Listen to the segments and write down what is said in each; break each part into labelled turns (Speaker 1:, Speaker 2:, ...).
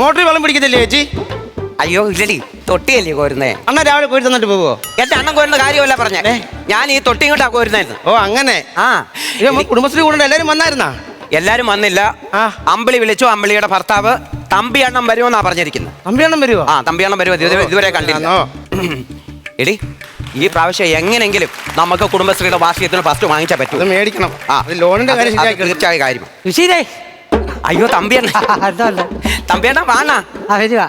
Speaker 1: മോട്ടറിൽ വെള്ളം പിടിക്കത്തില്ലേ ചേച്ചി?
Speaker 2: അയ്യോ ഇല്ലടി. തൊട്ടിയല്ലേ കോരുന്നേ?
Speaker 1: അണ്ണ രാവിലെ കോരി തന്നിട്ട് പോവോ?
Speaker 2: എന്റെ അണ്ണൻ കോരുന്ന കാര്യമല്ല പറഞ്ഞേ. ഞാൻ ഈ തൊട്ടി ഇങ്ങോട്ടാ കോരുന്നായിരുന്നു
Speaker 1: ഓ അങ്ങനെ.
Speaker 2: ആ.
Speaker 1: കുടുംബശ്രീ കൂടെ എല്ലാരും വന്നായിരുന്നാ?
Speaker 2: എല്ലാരും വന്നില്ല. അമ്പിളി വിളിച്ചു അമ്പിളിയുടെ ഭർത്താവ്. തമ്പി അണ്ണം വരുമെന്നാ പറഞ്ഞിരിക്കുന്നത്
Speaker 1: അമ്പിയണ്ണം വരുമോ
Speaker 2: ആ തമ്പി അണ്ണം വരുമോ ഇത് ഇതുവരെ കണ്ടില്ല. എടി ഈ പ്രാവശ്യം എങ്ങനെങ്കിലും നമുക്ക് കുടുംബശ്രീയുടെ വാർഷികത്തിന് ഫസ്റ്റ് വാങ്ങിച്ചാൽ പറ്റും.
Speaker 1: മേടിക്കണം.
Speaker 2: ആ.
Speaker 1: ലോണിന്റെ കാര്യം
Speaker 2: തീർച്ചയായ കാര്യം അയ്യോ തമ്പി അണ്ണ
Speaker 3: എന്താണ്
Speaker 2: തമ്പി അണ്ണ വാണ.
Speaker 3: ആ വരിക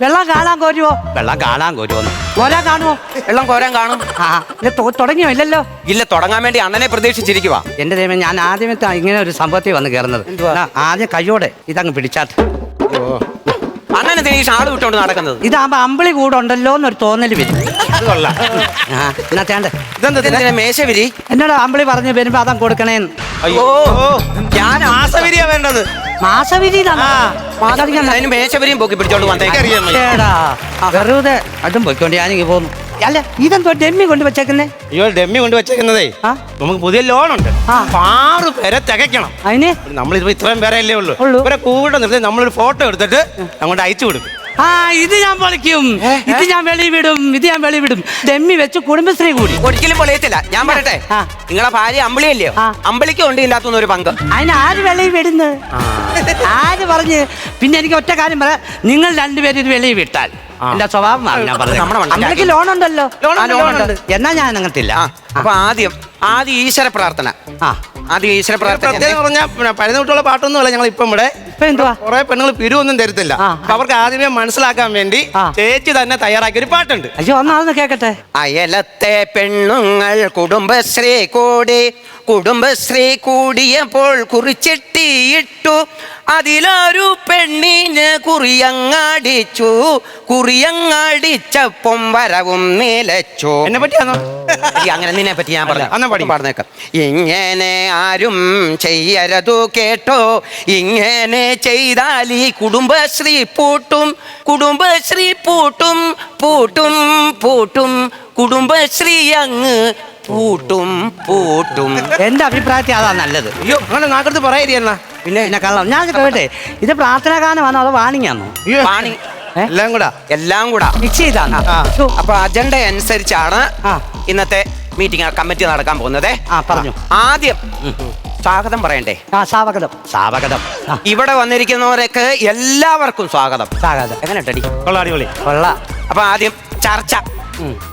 Speaker 3: വെള്ളം കാണാൻ കോരുവോ?
Speaker 2: വെള്ളം കാണാൻ കോരുവോ
Speaker 3: കോരാൻ കാണുവോ?
Speaker 2: വെള്ളം കോരാൻ കാണും.
Speaker 3: ആ ഇത് തൊ- തുടങ്ങിയോ? ഇല്ലല്ലോ.
Speaker 2: ഇല്ല തുടങ്ങാൻ വേണ്ടി അണ്ണനെ പ്രതീക്ഷിച്ചിരിക്കുവാ.
Speaker 3: എന്റെ ദൈവം ഞാൻ ആദ്യമേ ഇങ്ങനെ ഒരു സംഭവത്തിൽ വന്ന് കയറുന്നത് ദാ, ആദ്യം കയ്യോടെ ഇതങ്ങ് പിടിച്ചാട്ട്
Speaker 1: ഓ.
Speaker 2: അണ്ണൻ എന്തിനാ ഈ ഷാൾ വിട്ടോണ്ട് നടക്കുന്നത്.
Speaker 3: ഇതാകുമ്പോ അമ്പിളി കൂടെ ഉണ്ടല്ലോ എന്നൊരു തോന്നൽ വരും.
Speaker 1: അത് കൊള്ളാം.
Speaker 3: ആ എന്നാ തേണ്ട?
Speaker 1: ഇതെന്താ
Speaker 2: മേശവിരി
Speaker 3: എന്നോട് അമ്പിളി പറഞ്ഞു വരുമ്പോ അതാ കൊടുക്കണേന്ന്.
Speaker 1: അയ്യോ.
Speaker 2: ഞാൻ
Speaker 1: ആസവിരിയാ വേണ്ടത്.
Speaker 3: മാസവിധിയിലാണ്.
Speaker 2: അതിന് മേശവരിയും പൊക്കി പിടിച്ചോണ്ട്
Speaker 3: വെറുതെ. അതും പൊയ്ക്കൊണ്ട് ഞാനിങ്ങ് പോന്നു അല്ല ഇതെന്തോ ഡെമ്മി കൊണ്ട് വെച്ചേക്കുന്നേ?
Speaker 1: അയ്യോ ഡെമ്മി കൊണ്ട് വെച്ചേക്കുന്നതേ. നമുക്ക് പുതിയ
Speaker 3: ലോൺ
Speaker 1: ഉണ്ട് ആറ് പേരെ തികയ്ക്കണം.
Speaker 3: അതിന്?
Speaker 1: നമ്മളിപ്പോ ഇത്രയും പേരല്ലേ ഉള്ളൂ.
Speaker 3: ഉള്ളൂ.
Speaker 1: ഇവരെ കൂടെ നിർത്തി നമ്മളൊരു ഫോട്ടോ എടുത്തിട്ട് അങ്ങോട്ട് അയച്ചു കൊടുക്കും.
Speaker 3: ആ ഇത് ഞാൻ പൊളിക്കും. ഇത് ഞാൻ വെളി വിടും ഇത് ഞാൻ വെളി വിടും ഡെമ്മി വെച്ച് കുടുംബശ്രീ കൂടി.
Speaker 2: ഒരിക്കലും പൊളിയത്തില്ല. ഞാൻ പറയട്ടെ. നിങ്ങളെ ഭാര്യ അമ്പിളിയല്ലയോ അമ്പിളിക്കും ഉണ്ട് ഉണ്ട് അകത്തുനിന്ന് ഒരു പങ്ക്.
Speaker 3: അതിന് ആര് വെളി വിടുന്നു ആര് പറഞ്ഞ്? പിന്നെ എനിക്ക് ഒറ്റ കാര്യം പറയാം. നിങ്ങൾ രണ്ടുപേരും ഇത് വെളി വിട്ടാൽ എന്റെ സ്വഭാവം ഞാൻ.
Speaker 2: നമ്മുടെ
Speaker 3: ലോൺ ഉണ്ടല്ലോ
Speaker 1: ലോൺ.
Speaker 3: എന്നാ ഞാൻ അങ്ങനത്തില്ല.
Speaker 2: അപ്പൊ ആദ്യം ആദ്യം ഈശ്വര പ്രാർത്ഥന.
Speaker 3: ആ.
Speaker 2: ആദ്യം ഈശ്വര പ്രാർത്ഥന
Speaker 1: പ്രത്യേകം പറഞ്ഞാൽ പഴയ പാട്ടൊന്നും അല്ല ഞങ്ങൾ ഇപ്പം ഇവിടെ.
Speaker 3: ഇപ്പൊ എന്തുവാ?
Speaker 1: കുറെ പെണ്ണുങ്ങൾ പിരിവൊന്നും തരത്തില്ല. അപ്പൊ അവർക്ക് ആദ്യമേ മനസ്സിലാക്കാൻ വേണ്ടി. ചേച്ചി തന്നെ തയ്യാറാക്കിയ ഒരു പാട്ടുണ്ട്.
Speaker 3: അയ്യോ ഒന്നാണെന്ന് കേക്കട്ടെ.
Speaker 2: അയലത്തെ പെണ്ണുങ്ങൾ കുടുംബശ്രീ കൂടി. കുടുംബശ്രീ കൂടിയപ്പോൾ കുറിച്ചെട്ടിയിട്ടു. അതിലൊരു പെണ്ണിന് കുറിയങ്ങാടിച്ചു. കുറിയങ്ങാടിച്ചപ്പം വരവും നിലച്ചു.
Speaker 1: എന്നെ പറ്റിയാണോ
Speaker 2: ഈ അങ്ങനെ നിന്നെ പറ്റി ഞാൻ പറഞ്ഞു. പാടുന്നേക്കാം. ഇങ്ങനെ ആരും ചെയ്യരതു കേട്ടോ. ഇങ്ങനെ ചെയ്താൽ ഈ കുടുംബശ്രീ പൂട്ടും. കുടുംബശ്രീ പൂട്ടും പൂട്ടും പൂട്ടും. കുടുംബശ്രീ അങ്ങ് പൂട്ടും പൂട്ടും.
Speaker 3: എന്റെ അഭിപ്രായത്തിൽ അതാ നല്ലത്.
Speaker 1: അയ്യോ അങ്ങനെ നാക്കടുത്ത് പറയരുന്ന
Speaker 3: പിന്നെ എന്നെ കള്ളം. ഞാൻ കേട്ടെ ഇത് പ്രാർത്ഥനാ ഗാനമാണോ അതോ വാണിങ്ങാണോ വാണി
Speaker 1: എല്ലാം കൂടാ.
Speaker 2: എല്ലാം കൂടാ.
Speaker 3: മിക്സ് ചെയ്താണ്
Speaker 1: ആ.
Speaker 2: അപ്പൊ അജണ്ട അനുസരിച്ചാണ്. ഇന്നത്തെ മീറ്റിംഗ് കമ്മിറ്റി നടക്കാൻ പോകുന്നത്.
Speaker 3: ആ, പറഞ്ഞു.
Speaker 2: ആദ്യം സ്വാഗതം പറയണ്ടേ?
Speaker 3: ആ സ്വാഗതം. സ്വാഗതം.
Speaker 2: ഇവിടെ വന്നിരിക്കുന്നവരൊക്കെ എല്ലാവർക്കും സ്വാഗതം.
Speaker 3: സ്വാഗതം.
Speaker 2: എങ്ങനെ
Speaker 1: കൊള്ളാം അടിപൊളി.
Speaker 3: കൊള്ള.
Speaker 2: അപ്പൊ ആദ്യം ചർച്ച.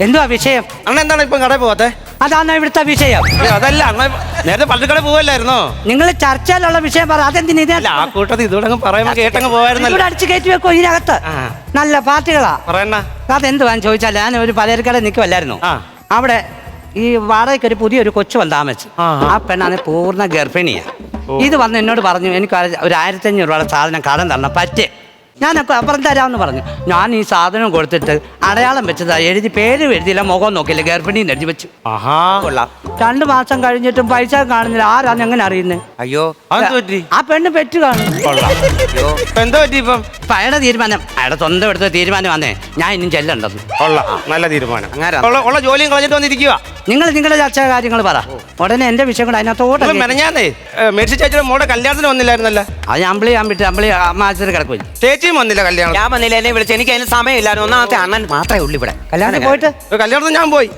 Speaker 3: എന്തുവാ വിഷയം?
Speaker 1: അങ്ങനെ എന്താണ് ഇപ്പൊ കടയിൽ പോവാത്തെ?
Speaker 3: അതാണ് ഇവിടുത്തെ വിഷയം?
Speaker 1: അതല്ല നേരത്തെ പള്ളിക്കട പോവല്ലായിരുന്നോ?
Speaker 3: നിങ്ങൾ ചർച്ചയിലുള്ള വിഷയം പറ. അതെന്തിനാ
Speaker 1: ആ കൂട്ടത്തിൽ ഇതോടെ അങ്ങ് പറയുമ്പോ കേട്ടങ്ങ്
Speaker 3: ഇവിടെ
Speaker 1: പോവായിരുന്നല്ലോ
Speaker 3: അടിച്ചു കയറ്റി വെക്കോ ഇതിനകത്ത്. നല്ല പാർട്ടികളാ.
Speaker 1: പറയണ്ണ.
Speaker 3: അതെന്തുവാന്ന് ചോദിച്ചാൽ ഞാൻ ഒരു പലചരക്കട നിൽക്കുമല്ലായിരുന്നു
Speaker 1: ആ.
Speaker 3: അവിടെ ഈ വാടകയ്ക്ക് ഒരു പുതിയൊരു കൊച്ചു വന്ന് താമസിച്ചു.
Speaker 1: ആ,
Speaker 3: പെണ്ണാണ് പൂർണ ഗർഭിണിയാണ് ഇത് വന്ന് എന്നോട് പറഞ്ഞു എനിക്ക് ഒരു- ഒരു ആയിരത്തി അഞ്ഞൂറ് രൂപയുടെ സാധനം കടം തരണം പറ്റേ. ഞാനൊക്കെ അപ്പുറം തരാമെന്ന് പറഞ്ഞു. ഞാൻ ഈ സാധനം കൊടുത്തിട്ട് അടയാളം വെച്ചതാ. എഴുതി പേര് എഴുതിയില്ല മുഖം നോക്കില്ല ഗർഭിണി എഴുതി വെച്ചു.
Speaker 1: ആഹാ.
Speaker 2: കൊള്ളാം.
Speaker 3: രണ്ടു മാസം കഴിഞ്ഞിട്ടും പൈസ കാണുന്നില്ല. ആരാന്ന് എങ്ങനെ അറിയുന്നത്
Speaker 2: അയ്യോ.
Speaker 1: അതെന്ത് പറ്റി?
Speaker 3: ആ പെണ്ണ് പെറ്റു കാണും
Speaker 1: കൊള്ളാം.
Speaker 2: അയ്യോ.
Speaker 1: ഇപ്പൊ എന്താ പറ്റി ഇപ്പം?
Speaker 3: ഇപ്പൊ അയാളുടെ തീരുമാനം. അയാളുടെ സ്വന്തം എടുത്ത തീരുമാനം വന്നേ ഞാൻ ഇനിയും ചെല്ലണ്ടെന്ന്.
Speaker 1: കൊള്ളാം. നല്ല തീരുമാനം.
Speaker 2: അങ്ങനെ
Speaker 1: ഉള്ള ഉള്ള ജോലിയും കളഞ്ഞിട്ട് വന്നിരിക്കുക
Speaker 3: നിങ്ങൾ നിങ്ങളുടെ ചർച്ച കാര്യങ്ങൾ പറ. ഉടനെ എന്റെ വിഷയം കൂടെ അതിനകത്തോട്ട്
Speaker 1: മെനഞ്ഞാന്നേ. മേടിച്ച ചേച്ചിയുടെ മോടെ കല്യാണത്തിന് വന്നില്ലായിരുന്നല്ലോ?
Speaker 3: അത് അമ്പിളി ഞാൻ വിട്ട് അമ്പിളി അമ്മാശത്തിൽ കിടക്കും
Speaker 1: ചേച്ചിയും വന്നില്ല കല്യാണം.
Speaker 2: ഞാൻ വന്നില്ല എന്നെ വിളിച്ച് എനിക്ക് അതിന് സമയമില്ലായിരുന്നു. ഒന്നാമത്തെ അണ്ണൻ മാത്രമേ ഉള്ളൂ ഇവിടെ.
Speaker 3: കല്യാണം പോയിട്ട്?
Speaker 1: കല്യാണത്തിന് ഞാൻ പോയി.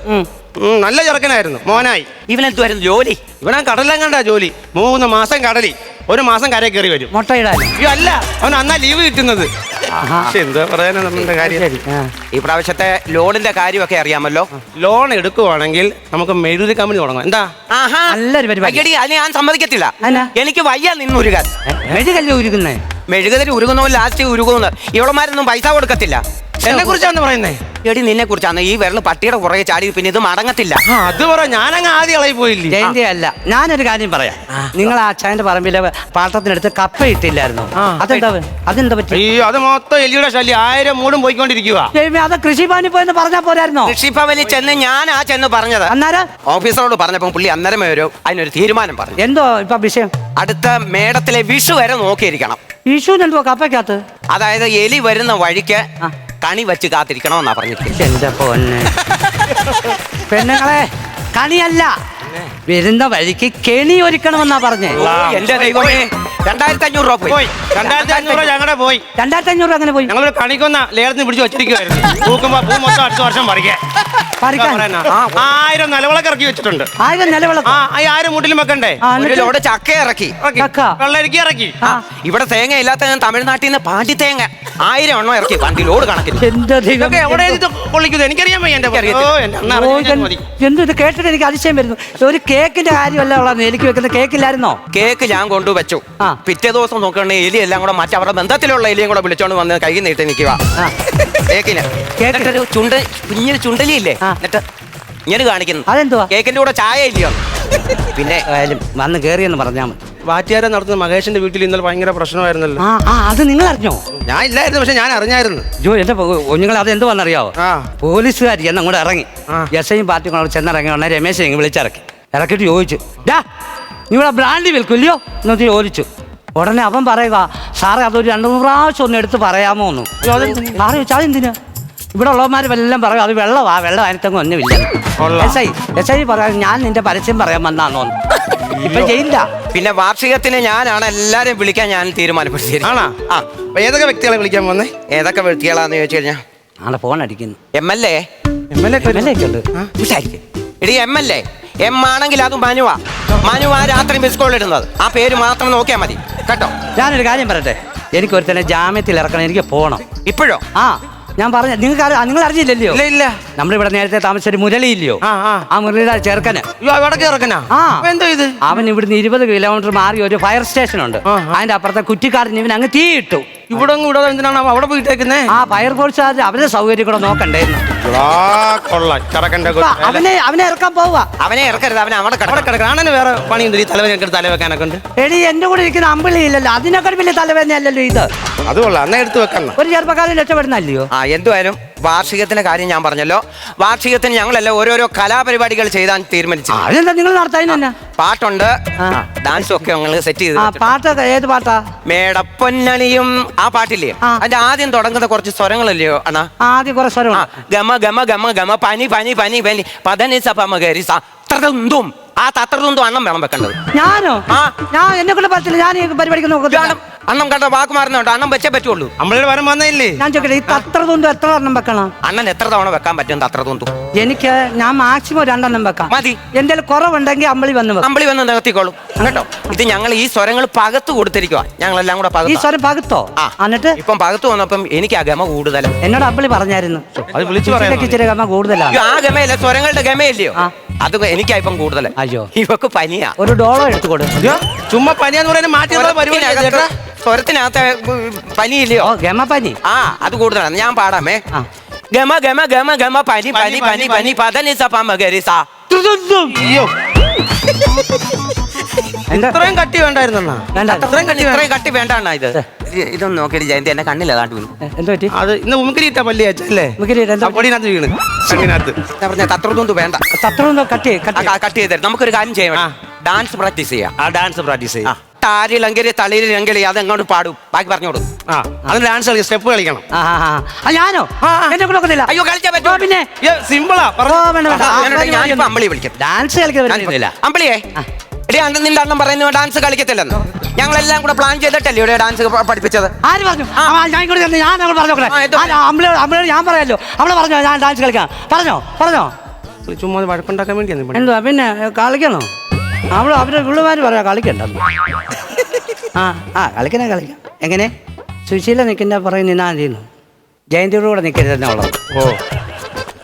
Speaker 1: നല്ല ചെറുക്കനായിരുന്നു മോനായി.
Speaker 2: ഇവനെന്തുവായിരുന്നു ജോലി?
Speaker 1: ഇവനാ കടലാൻ കണ്ടാ ജോലി. മൂന്ന് മാസം കടലി ഒരു മാസം കരയിൽ കയറി വരും.
Speaker 3: മുട്ടയിടാൻ
Speaker 1: അയ്യോ അല്ല അവൻ അന്നാ ലീവ് കിട്ടുന്നത്. പക്ഷെ എന്താ പറയാനാ നമ്മുടെ കാര്യം
Speaker 2: ഈ പ്രാവശ്യത്തെ ലോണിന്റെ കാര്യമൊക്കെ അറിയാമല്ലോ?
Speaker 1: ലോൺ എടുക്കുവാണെങ്കിൽ നമുക്ക് മെഴുതി കമ്പനി തുടങ്ങാം. എന്താ?
Speaker 3: നല്ലൊരു പരിപാടി.
Speaker 2: അയ്യടി അതിന് ഞാൻ സമ്മതിക്കത്തില്ല. എനിക്ക് വയ്യ നിന്നുരുകാൻ.
Speaker 3: മെഴുകല്ലേ ഉരുകുന്നേ?
Speaker 2: മെഴുകുതിരി ഉരുകുന്നവൻ ലാസ്റ്റ് ഉരുകുന്നു ഇവളമാരൊന്നും പൈസ കൊടുക്കത്തില്ല.
Speaker 1: എന്നെ കുറിച്ചാന്ന് പറയുന്നേ?
Speaker 2: എടി നിന്നെ കുറിച്ചാണ്. ഈ വിരൽ പട്ടിയുടെ പുറകെ ചാടി പിന്നെ ഇത് മടങ്ങത്തില്ല.
Speaker 1: ആ അത് പറ ഞാനങ്ങ് ആദ്യം ഇളകി പോയില്ലേ?
Speaker 3: ജയന്തി അല്ല ഞാനൊരു കാര്യം പറയാം. നിങ്ങൾ ആ അച്ഛന്റെ പറമ്പിലെ പാട്ടത്തിനടുത്ത് കപ്പ ഇട്ടില്ലായിരുന്നു. അതെന്താ അതെന്താ പറ്റി?
Speaker 1: അയ്യോ അത് മൊത്തം എലിയുടെ ശല്യം. ആയിരം മൂടും പോയിക്കൊണ്ടിരിക്കുക
Speaker 3: ദൈവമേ, അത് കൃഷിഭവനിൽ പോയെന്ന് പറഞ്ഞാ പോരായിരുന്നോ?
Speaker 2: കൃഷിഭവനിൽ ചെന്ന് ഞാൻ ആ ചെന്ന് പറഞ്ഞത്.
Speaker 3: അന്നേരം?
Speaker 2: ഓഫീസറോട് പറഞ്ഞപ്പോൾ പുള്ളി അന്നേരമേ ഒരു അതിനൊരു തീരുമാനം പറഞ്ഞു.
Speaker 3: എന്തോ ഇപ്പൊ വിഷയം?
Speaker 2: അടുത്ത മേടത്തിലെ വിഷു വരെ നോക്കിയിരിക്കണം.
Speaker 3: എന്തുവാ കപ്പയ്ക്കകത്ത്?
Speaker 2: അതായത് എലി വരുന്ന വഴിക്ക് കണി വെച്ച് കാത്തിരിക്കണമെന്നാ പറഞ്ഞിരിക്കുന്നത്.
Speaker 3: എന്റെ പൊന്നെ. പെണ്ണുങ്ങളെ കണിയല്ല. വരുന്ന വഴിക്ക് കെണി ഒരുക്കണമെന്നാ പറഞ്ഞേ.
Speaker 2: ഓ, എന്റെ ദൈവമേ. രണ്ടായിരത്തി അഞ്ഞൂറ് രൂപ
Speaker 1: പോയി. രണ്ടായിരത്തി അഞ്ഞൂറ് രൂപ ഞങ്ങളുടെ പോയി.
Speaker 3: രണ്ടായിരത്തി അഞ്ഞൂറ് അങ്ങനെ പോയി.
Speaker 1: ഞങ്ങളൊരു കണിക്കൊന്ന ലേലത്തിന് പിടിച്ച് വെച്ചിരിക്കുവായിരുന്നു. പൂക്കുമ്പോ പൂ മൊത്തം അടുത്ത വർഷം പറിക്കാൻ.
Speaker 3: പറിക്കാൻ?
Speaker 1: ആ, ആയിരം നിലവിളക്ക് ഇറക്കി വെച്ചിട്ടുണ്ട്.
Speaker 3: ആയിരം നിലവിളക്ക്?
Speaker 1: ആ ഈ ആയിരം മുട്ടിലും വെക്കണ്ടേ?
Speaker 3: ആ,
Speaker 2: ഒരു
Speaker 3: എന്നിട്ട്
Speaker 2: ലോഡ് ചക്ക ഇറക്കി.
Speaker 1: ഇറക്കി. വെള്ളരിക്കി.
Speaker 2: ഇവിടെ തേങ്ങ ഇല്ലാത്ത ഞാൻ തമിഴ്നാട്ടിൽ നിന്ന് പാണ്ടി തേങ്ങ. ആയിരം എണ്ണം ഇറക്കി. പാണ്ടി ലോഡ് കണക്കിന്.
Speaker 1: എവിടെ എനിക്കറിയാൻ വയ്യ എന്റെ
Speaker 3: എന്ത് ഇത് കേട്ടിട്ട് എനിക്ക് അതിശയം വരുന്നു. ഒരു കേക്കിന്റെ കാര്യമല്ല ഉള്ളത് എനിക്ക് വെക്കുന്ന കേക്കില്ലായിരുന്നോ
Speaker 2: കേക്ക് ഞാൻ കൊണ്ടുവച്ചു
Speaker 3: ആ.
Speaker 2: പിറ്റേ ദിവസം നോക്കണേ എലി എല്ലാം കൂടെ മറ്റേ അവരുടെ ബന്ധത്തിലുള്ള എലിയും കൂടെ വിളിച്ചോണ്ട് വന്ന് കൈ നീട്ടി നിൽക്കുക
Speaker 3: ആ.
Speaker 2: കേക്കിന്
Speaker 3: കേക്ക്.
Speaker 2: എന്നിട്ടൊരു ചുണ്ട കുഞ്ഞൊരു ചുണ്ടലി ഇല്ലേ
Speaker 3: ആ.
Speaker 2: എന്നിട്ട് ഇങ്ങനെ കാണിക്കുന്നു.
Speaker 3: അതെന്തുവാ?
Speaker 2: കേക്കിന്റെ കൂടെ ചായ ഇല്ലയോ പിന്നെ
Speaker 3: ആയാലും വന്ന് കേറിയെന്ന് പറഞ്ഞാൽ മതി.
Speaker 1: വാറ്റിയാരം നടത്തുന്ന മഹേഷിന്റെ വീട്ടിൽ ഇന്നലെ ഭയങ്കര പ്രശ്നമായിരുന്നല്ലോ.
Speaker 3: ആ ആ അത് നിങ്ങൾ അറിഞ്ഞോ
Speaker 1: ഞാൻ ഇല്ലായിരുന്നു പക്ഷെ ഞാൻ അറിഞ്ഞായിരുന്നു.
Speaker 3: ജോ എന്റെ കുഞ്ഞുങ്ങൾ അത് എന്ത് വന്നറിയാവോ
Speaker 1: ആ.
Speaker 3: പോലീസുകാർ എന്ന് അങ്ങോട്ട് ഇറങ്ങി.
Speaker 1: ആ.
Speaker 3: എസ് ഐയും പാർട്ടിയും കൂടെ ചെന്നിറങ്ങി ഉടനെ രമേശ് ഇങ്ങ് വിളിച്ചിറക്കി. ഇറക്കിയിട്ട് ചോദിച്ചു ഡാ നിങ്ങളെ ബ്രാൻഡി വിൽക്കില്ലയോ? എന്നിട്ട് ചോദിച്ചു. ഉടനെ അവൻ പറയുക സാറേ അതൊരു രണ്ടു മൂന്ന് പ്രാവശ്യം ഒന്ന് എടുത്ത് പറയാമോ എന്ന്. സാറ് ചോദിച്ചാൽ എന്തിനാ ഇവിടെ ഉള്ളവന്മാർ എല്ലാം പറയും അത് വെള്ളമാ വെള്ളം അതിനകത്തങ്ങ് ഒന്നുമില്ല. എസ് ഐ എസ് ഐ പറയാം ഞാൻ നിന്റെ പരസ്യം പറയാൻ വന്നാന്നോ ഇപ്പൊ ചെയ്യില്ല
Speaker 2: പിന്നെ വാർഷികത്തിന് ഞാനാണ് എല്ലാരെയും വിളിക്കാൻ ഞാൻ തീരുമാനപ്പെടുത്തിയത്.
Speaker 1: ആണോ?
Speaker 2: ആ.
Speaker 1: അപ്പൊ ഏതൊക്കെ വ്യക്തികളെ വിളിക്കാൻ വന്നേ?
Speaker 2: ഏതൊക്കെ വ്യക്തികളാന്ന് ചോദിച്ചു കഴിഞ്ഞാൽ
Speaker 3: ആളെ ഫോൺ അടിക്കുന്നു.
Speaker 2: M L A.
Speaker 1: M L A
Speaker 3: വിലയൊക്കെ ഉണ്ട്.
Speaker 2: ഇടി എം എൽ എ. എം ആണെങ്കിൽ അത് മനുവാ. മനുവാ രാത്രി മിസ് കോൾ ഇടുന്നത്. ആ പേര് മാത്രം നോക്കിയാൽ മതി. കേട്ടോ?
Speaker 3: ഞാനൊരു കാര്യം പറയട്ടെ? എനിക്ക് ഒരുത്തനെ ജാമ്യത്തിൽ ഇറക്കണം. എനിക്ക് പോകണം
Speaker 2: ഇപ്പോഴോ?
Speaker 3: ആ. ഞാൻ പറഞ്ഞ നിങ്ങൾക്ക് നിങ്ങൾ അറിഞ്ഞില്ലല്ലോ
Speaker 1: ഇല്ല ഇല്ല.
Speaker 3: നമ്മളിവിടെ നേരത്തെ താമസിച്ചൊരു മുരളിയില്ലയോ?
Speaker 1: ആ, ആ.
Speaker 3: ആ മുരളിയുടെ ചെറുക്കന്.
Speaker 1: വടക്കേ
Speaker 3: ആ.
Speaker 1: അപ്പൊ എന്തോ ഇത്?
Speaker 3: അവൻ ഇവിടുന്ന് ഇരുപത് കിലോമീറ്റർ മാറി ഒരു ഫയർ സ്റ്റേഷൻ ഉണ്ട്.
Speaker 1: ആ,
Speaker 3: അതിന്റെ അപ്പുറത്തെ കുറ്റിക്കാടിന് ഇവൻ അങ്ങ് തീയിട്ടു.
Speaker 1: ഇവിടെ കൂടാതെ ഇവിടെ എന്തിനാണ് അവിടെ പോയിട്ടേക്കുന്നേ
Speaker 3: ആ ഫയർ ഫോഴ്സ് അവരുടെ സൗകര്യം കൂടെ നോക്കണ്ടേ അവനെ അവനെ ഇറക്കാൻ പോവുക.
Speaker 2: അവനെ ഇറക്കരുത് അവനെ അവിടെ
Speaker 1: അവിടെ
Speaker 2: കിടക്കണം.
Speaker 1: വേറെ പണിയുണ്ട് ഈ തലവേദന തല വെക്കാനൊക്കെ ഉണ്ട്.
Speaker 3: എടി എന്റെ കൂടെ ഇരിക്കുന്ന അമ്പിളി ഇല്ലല്ലോ. അതിനേക്കാൾ വലിയ തലവേദനയല്ലല്ലോ ഇത്.
Speaker 1: അത് കൊള്ളാം. എടുത്ത് വെക്കണം
Speaker 3: ഒരു ചെറുപ്പക്കാരൻ രക്ഷപ്പെടുന്നല്ലയോ?
Speaker 2: ആ എന്തുവായാലും വാർഷികത്തിന്റെ കാര്യം ഞാൻ പറഞ്ഞല്ലോ. വാർഷികത്തിന് ഞങ്ങളെല്ലാം ഓരോരോ കലാപരിപാടികൾ ചെയ്താൽ തീരുമാനിച്ചു
Speaker 3: അതെന്താ നിങ്ങൾ നടത്താൻ തന്നെ?
Speaker 2: പാട്ടുണ്ട്. ഡാൻസും ഒക്കെ ഞങ്ങൾ സെറ്റ് ചെയ്ത്
Speaker 3: ആ
Speaker 2: വെച്ചിട്ടുണ്ട്.
Speaker 3: ഏത് പാട്ടാ?
Speaker 2: മേടപ്പൊന്നണിയും ആ പാട്ടില്ലേ. അതിന്റെ ആദ്യം തുടങ്ങുന്ന കുറച്ച് സ്വരങ്ങളല്ലയോ അണ്ണാ?
Speaker 3: ആദ്യം
Speaker 2: കുറച്ച്
Speaker 3: സ്വരം
Speaker 2: ഗമ ഗമ ഗമ ഗമ പനി പനി പനി പനി. പതനി സപമകരി തത്രതുന്തും ആ തത്രതും അണ്ണം വേണം വെക്കേണ്ടത്.
Speaker 3: ഞാനോ?
Speaker 2: ആ.
Speaker 3: ഞാൻ എന്നെ കൊണ്ട് പറ്റില്ല ഞാൻ ഈ പരിപാടിക്ക് നോക്കത്തില്ല.
Speaker 2: അണ്ണം അണ്ണം കണ്ട വാക്ക് മാറുന്നുണ്ട് അണ്ണം വെച്ചേ പറ്റുള്ളൂ.
Speaker 1: നമ്മളുടെ വരം വന്നില്ലേ
Speaker 3: ഞാൻ ചോദിക്കട്ടെ ഈ അത്ര തുണ്ടും എത്ര എണ്ണം വെക്കണം?
Speaker 2: അണ്ണൻ എത്ര തവണ വെക്കാൻ പറ്റും തത്രതുന്തും
Speaker 3: എനിക്ക് ഞാൻ മാക്സിമം രണ്ടെണ്ണം വെക്കാം.
Speaker 2: മതി.
Speaker 3: എന്റെ കുറവുണ്ടെങ്കിൽ അമ്പളി വന്ന് വെക്കാം.
Speaker 2: അമ്പിളി വന്ന് നികത്തിക്കോളും. കേട്ടോ? ഇത് ഞങ്ങൾ ഈ സ്വരങ്ങൾ പകത്ത് കൊടുത്തിരിക്കുക ഞങ്ങളെല്ലാം കൂടെ
Speaker 3: ഈ സ്വരം പകത്തോ?
Speaker 2: ആ.
Speaker 3: എന്നിട്ട്?
Speaker 2: ഇപ്പം പകത്ത് വന്നപ്പം എനിക്ക് ആ ഗമ കൂടുതൽ
Speaker 3: എന്നോട് അമ്പളി പറഞ്ഞായിരുന്നു.
Speaker 1: അത് വിളിച്ചു പറയാം
Speaker 3: ഗമ കൂടുതലാണ്
Speaker 2: ആ ഗമയല്ല സ്വരങ്ങളുടെ ഗമയില്ലയോ?
Speaker 3: ആ.
Speaker 2: അത് എനിക്കായിപ്പം കൂടുതൽ
Speaker 3: അയ്യോ.
Speaker 2: ഇവക്ക് പനിയാ.
Speaker 3: ഒരു ഡോളോ എടുത്തു
Speaker 1: കൊടുക്കും. ചുമ്മാ പനിയാന്ന് പറയുന്നത് മാറ്റി പരിപാടി
Speaker 2: സ്വരത്തിനകത്ത് പനിയില്ലയോ?
Speaker 3: ഓ പനി.
Speaker 2: ആ അത് കൂടുതലാണ്. ഞാൻ പാടാമേ. ഗമ ഗമ ഗമ ഗമ പനി പനി പനി പനി പതനി സ പമ ഗരി സ
Speaker 1: ഇത്രയും കട്ടി വേണ്ടായിരുന്നു
Speaker 3: വേണ്ട.
Speaker 2: ഇത്രയും കട്ടി ഇത്രയും കട്ടി വേണ്ടാണ് ഇത്. ഇതൊന്നും നോക്കിയിട്ട് ജയന്തി എന്റെ കണ്ണിൽ അതാണ്ട് വീണു.
Speaker 3: എന്ത് പറ്റി?
Speaker 1: അത് ഇന്ന് ഉമ്മിക്കിരി ഇട്ട പല്ലി അല്ലേ? പൊടിനകത്ത് വീണ്. കണ്ണിനകത്ത്.
Speaker 2: ഞാൻ പറഞ്ഞ തത്രതൊന്നും വേണ്ട.
Speaker 3: തത്രന്തോ കട്ടി കട്ടി.
Speaker 2: ക- കട്ട് ചെയ്ത് നമുക്കൊരു കാര്യം ചെയ്യാം ഡാൻസ് പ്രാക്ടീസ് ചെയ്യാം.
Speaker 1: ആ ഡാൻസ് പ്രാക്ടീസ് ചെയ്യും.
Speaker 2: താരിളങ്കരി തളിരിളങ്കരി അത് എങ്ങോട്ട് പാടും. ബാക്കി പറഞ്ഞോളൂ.
Speaker 1: ആ അതിന് ഡാൻസ് കളിക്കും സ്റ്റെപ്പ് കളിക്കണം.
Speaker 3: ആ ആ, ആ. ആ ഞാനോ? എന്റെ കൂടെ ഒക്കത്തില്ല
Speaker 2: അയ്യോ
Speaker 3: ഓ,
Speaker 2: പറ്റുമോ
Speaker 3: പിന്നെ.
Speaker 1: സിമ്പിളാ
Speaker 3: ഓ, വേണ്ട, വേണ്ട. ആ
Speaker 2: ഞാനിപ്പോ അമ്പളി
Speaker 3: ഡാൻസ് കളിക്കുന്നില്ല
Speaker 2: അമ്പളിയേ?
Speaker 3: അമ്പിളിയെ
Speaker 2: എടി അന്ന് നിന്റെ അണ്ണം പറയുന്നു ഡാൻസ് കളിക്കത്തില്ലെന്ന്. ഞങ്ങളെല്ലാം കൂടെ പ്ലാൻ ചെയ്തിട്ടല്ലേ ഇവിടെ ഡാൻസ് പഠിപ്പിച്ചത്?
Speaker 3: ആര് പറഞ്ഞു? ആ, ഞാൻ ഇങ്ങോട്ട് ചെന്ന് ഞാൻ അങ്ങോട്ട് പറഞ്ഞു
Speaker 2: ആ?
Speaker 3: അമ്പളി അമ്പളി ഞാൻ പറയാലോ. അവളെ പറഞ്ഞോ ഞാൻ ഡാൻസ് കളിക്കാം. പറഞ്ഞോ പറഞ്ഞോ.
Speaker 1: ചുമ്മാ വഴപ്പുണ്ടാക്കാൻ വഴക്കുണ്ടാക്കാൻ വേണ്ടിയാണ്
Speaker 3: എന്തുവാ പിന്നെ കളിക്കണോ? അവൾ അവരെ പിള്ളമാര് പറയാ കളിക്കണ്ടെന്ന് ആ ആ കളിക്കണേ കളിക്കാം. എങ്ങനെ? സുശീല നിൽക്കുന്ന പറയും നിന്നാ ചെയ്യുന്നു ജയന്തിയുടെ കൂടെ നിൽക്കരുതെന്നെ ഉള്ളത്
Speaker 1: ഓ.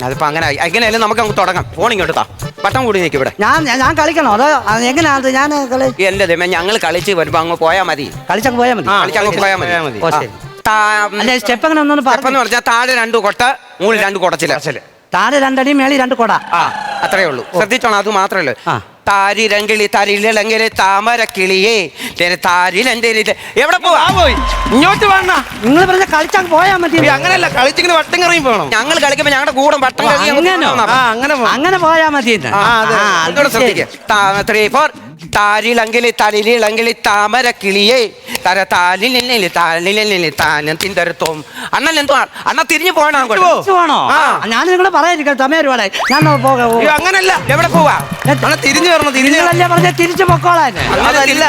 Speaker 2: അതിപ്പോ അങ്ങനെ ആയി. എങ്ങനെയായാലും നമുക്ക് അങ്ങ് തുടങ്ങാം. ഫോൺ ഇങ്ങോട്ട് താ പട്ടം കൂടി നിൽക്കും ഇവിടെ.
Speaker 3: ഞാൻ ഞാൻ- ഞാൻ കളിക്കണോ. അതോ അത് എങ്ങനെയാ അത് ഞാൻ കളി
Speaker 2: എന്റെ ദൈവമേ ഞങ്ങൾ കളിച്ച് വരുമ്പോ അങ്ങ് പോയാ മതി.
Speaker 3: കളിച്ചങ്ങ് പോയാൽ മതി.
Speaker 1: ആ,
Speaker 2: കളിച്ചങ്ങ് പോയാ മതി.
Speaker 1: പോയാ മതി.
Speaker 3: ഓ ശരി. അല്ലെ സ്റ്റെപ്പ് അങ്ങനെ ഒന്നൊന്ന്
Speaker 2: സ്റ്റെപ്പ്
Speaker 3: പറഞ്ഞു
Speaker 2: എന്ന് പറഞ്ഞാൽ താഴെ രണ്ട് കൊട്ട മുകളിൽ രണ്ട് കൊടച്ചില്ല
Speaker 3: താഴെ രണ്ടടി മേളി രണ്ട് കൊട.
Speaker 2: ആ അത്രേ ഉള്ളൂ. ശ്രദ്ധിച്ചോണം അത് മാത്രമേ
Speaker 3: ആ.
Speaker 2: താരി രങ്കിളി തരിലങ്കിളി താമര കിളിയേ താരിലെന്റെ എവിടെ പോവാ
Speaker 1: പോയി ഇങ്ങോട്ട് വേണ
Speaker 3: നിങ്ങൾ പറഞ്ഞ കളിച്ചാൽ പോയാൽ മതി
Speaker 1: അങ്ങനെയല്ല കളിച്ചിങ്ങനെ വട്ടം കറങ്ങി പോകണം
Speaker 2: ഞങ്ങൾ കളിക്കുമ്പോ ഞങ്ങളുടെ കൂടെ വട്ടം കറങ്ങി
Speaker 3: അങ്ങനോ?
Speaker 1: അങ്ങനെ പോ.
Speaker 3: അങ്ങനെ പോയാൽ മതി ശ്രദ്ധിക്കാം
Speaker 2: ത്രീ ഫോർ
Speaker 3: ആ, അത്
Speaker 2: ഒന്നുകൂടെ
Speaker 3: ശരി.
Speaker 2: ശ്രദ്ധിക്ക്. താ- three, four. താരിളങ്കിളി തരിലിളങ്കിളി താമര കിളിയേ തര താലിലില്ലില്ലി താലിലില്ലില്ലി താനം തിന്തരത്തോം. അണ്ണൻ എന്തുവാ അണ്ണ തിരിഞ്ഞു പോകണം അങ്ങോട്ട്.
Speaker 3: തിരിച്ചു പോണോ
Speaker 1: ആ.
Speaker 3: ഞാൻ നിങ്ങളെ പറയാതിരിക്കാം സമയം ഒരുപാടായി. ഞാൻ പോകാം
Speaker 1: അയ്യോ അങ്ങനല്ല.
Speaker 2: എവിടെ പോവാ?
Speaker 1: അണ്ണാ തിരിഞ്ഞു വരണം തിരിഞ്ഞു
Speaker 3: നിങ്ങളല്ലേ പറഞ്ഞ തിരിച്ചു പൊക്കോളാൻ
Speaker 1: അതല്ല.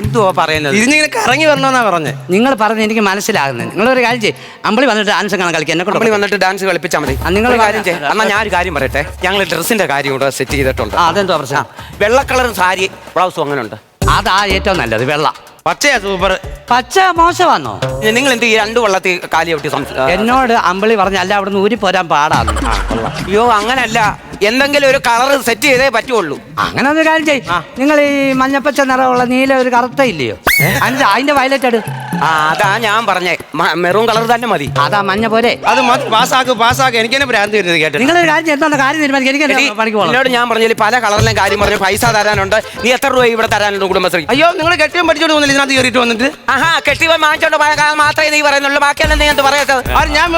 Speaker 2: എന്തുവാ പറയുന്നത്?
Speaker 1: തിരിഞ്ഞിങ്ങനെ കറങ്ങി വരണമെന്നാ പറഞ്ഞേ.
Speaker 3: നിങ്ങൾ പറഞ്ഞ് എനിക്ക് മനസ്സിലാകുന്നത്. നിങ്ങളൊരു കാര്യം ചെയ്യും. അമ്പിളി വന്നിട്ട് ഡാൻസ് കാണാൻ കളിക്കുക എന്നെ
Speaker 2: കമ്പനി
Speaker 3: കൊണ്ട്
Speaker 2: വന്നിട്ട് ഡാൻസ് കളിപ്പിച്ചാൽ മതി.
Speaker 3: ആ, നിങ്ങൾ
Speaker 2: നിങ്ങൾ കാര്യം ചെയ്യ്. എന്നാ ഞാൻ ഒരു കാര്യം പറയട്ടെ. ഞങ്ങൾ ഡ്രസ്സിന്റെ കാര്യം കൂടെ സെറ്റ് ചെയ്തിട്ടുണ്ട്.
Speaker 3: ആ അതെന്തോ പ്രശ്നം?
Speaker 2: വെള്ള കളറും സാരി ബ്ലൗസും അങ്ങനെ ഉണ്ട്
Speaker 3: അതാ ഏറ്റവും നല്ലത് വെള്ള.
Speaker 1: പച്ചയാ സൂപ്പർ.
Speaker 3: പച്ച മോശമാണോ
Speaker 2: നിങ്ങൾ എന്ത് ഈ രണ്ട് വള്ളത്തിൽ കാലി ഒട്ടി
Speaker 3: എന്നോട് അമ്പിളി പറഞ്ഞ അല്ല അവിടുന്ന് ഊരി പോരാൻ പാടാണ്
Speaker 2: അയ്യോ അങ്ങനല്ല. എന്തെങ്കിലും ഒരു കളർ സെറ്റ് ചെയ്തേ പറ്റുള്ളൂ.
Speaker 3: അങ്ങനെ ഒരു കാര്യം ചെയ്യും. നിങ്ങൾ ഈ മഞ്ഞപ്പച്ച നിറമുള്ള നീല ഒരു കറുത്ത ഇല്ലയോ? അതിന്റെ അതിന്റെ വയലറ്റ് എടു
Speaker 2: ആ അതാ ഞാൻ പറഞ്ഞേ. മെറൂൺ കളർ തന്നെ മതി.
Speaker 3: അതാ മഞ്ഞ പോലെ.
Speaker 1: അത് മതി പാസ്സാക്ക് പാസ്സാക്ക്. എനിക്ക് തന്നെ ഭ്രാന്ത് വരുന്നത് കേട്ടോ.
Speaker 3: നിങ്ങളൊരു കാര്യം എന്താ കാര്യം
Speaker 2: എന്നോട് ഞാൻ പറഞ്ഞില്ല പല കളറിലും കാര്യം പറഞ്ഞു പൈസ തരാനുണ്ട്. നീ എത്ര രൂപ ഇവിടെ തരാനുണ്ട് കുടുംബശ്രീ?
Speaker 1: അയ്യോ നിങ്ങൾ കെട്ടിയും പഠിച്ചോണ്ട് പോകുന്നില്ല? ഇതിനകത്ത് കയറിയിട്ട് വന്നിട്ട്?
Speaker 2: ആഹാ കെട്ടിവ വാങ്ങിച്ചോണ്ട് പോയ കാരണം മാത്രമേ നീ പറയുന്നുള്ളൂ. ബാക്കിയെല്ലാം നീ എന്ത് പറയാത്തത്
Speaker 1: ഞാൻ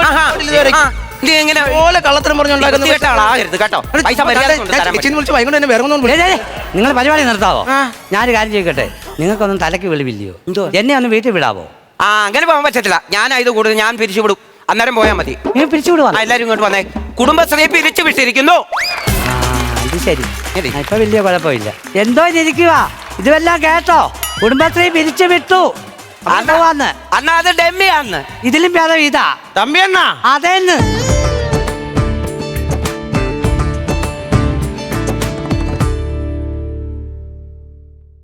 Speaker 2: നീ എങ്ങനെ
Speaker 1: കള്ളത്തരം
Speaker 2: കേട്ടോ. പൈസ.
Speaker 1: വിളിച്ച് വൈകുന്നേരം വേറെ
Speaker 3: നിങ്ങൾ പരിപാടി നിർത്താവോ?
Speaker 1: ഞാൻ
Speaker 3: ഞാനൊരു കാര്യം ചെയ്യട്ടെ. നിങ്ങൾക്കൊന്നും തലയ്ക്ക് വെളിവില്ലയോ?
Speaker 2: എന്തോ
Speaker 3: എന്നെ ഒന്ന് വീട്ടിൽ വിടാവോ?
Speaker 2: ആ അങ്ങനെ പോകാൻ പറ്റത്തില്ല. ഞാൻ ഇത് കൂടുതൽ ഞാൻ പിരിച്ചുവിടും. അന്നേരം പോയാൽ മതി.
Speaker 3: നീ പിരിച്ചു വിടുവാ
Speaker 2: ആ, എല്ലാരും ഇങ്ങോട്ട് വന്നേ. കുടുംബശ്രീ പിരിച്ചു വിട്ടിരിക്കുന്നു.
Speaker 3: ആ, അത് ശരി.
Speaker 2: ശരി.
Speaker 3: ആ, ഇപ്പൊ വലിയ കുഴപ്പമില്ല. എന്തോ ഇരിക്കുക ഇതുമെല്ലാം കേട്ടോ. കുടുംബശ്രീ പിരിച്ചു വിട്ടു.
Speaker 2: അന്ന് അന്നാ അത് ഡെമ്മിയാന്ന്.
Speaker 3: ഇതിലും ഭേദം ഇതാ.
Speaker 1: തമ്പി അതെന്ന്
Speaker 3: അതേന്ന്.